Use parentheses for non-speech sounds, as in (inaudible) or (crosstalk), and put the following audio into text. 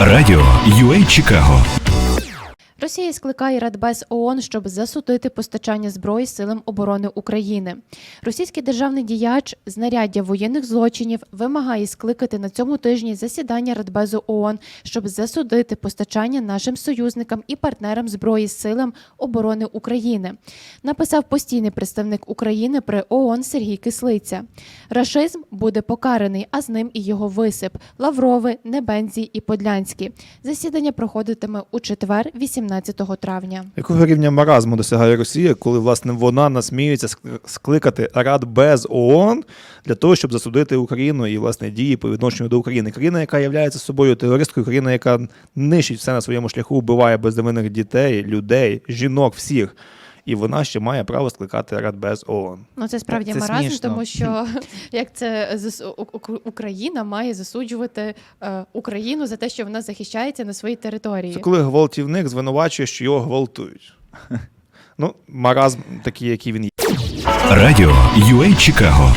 Радіо UA Чикаго Росія скликає Радбез ООН, щоб засудити постачання зброї силам оборони України. Російський державний діяч знаряддя воєнних злочинів вимагає скликати на цьому тижні засідання Радбезу ООН, щоб засудити постачання нашим союзникам і партнерам зброї силам оборони України. Написав постійний представник України при ООН Сергій Кислиця. Рашизм буде покараний, а з ним і його висип Лаврови, Небензій і Подлянський. Засідання проходитиме у четвер, 18 травня. Якого рівня маразму досягає Росія, коли власне вона насміюється скликати Рад без ООН для того, щоб засудити Україну і власне дії по відношенню до України? Країна, яка є собою терористкою, країна, яка нищить все на своєму шляху, вбиває бездовинних дітей, людей, жінок, всіх. І вона ще має право скликати Рад без ООН. Ну це справді Це маразм, смішно. тому що (laughs) як це Україна має засуджувати е, Україну за те, що вона захищається на своїй території. Це коли гвалтівник звинувачує, що його гвалтують. (laughs) Ну, маразм такий, який він є. Радіо UA Чикаго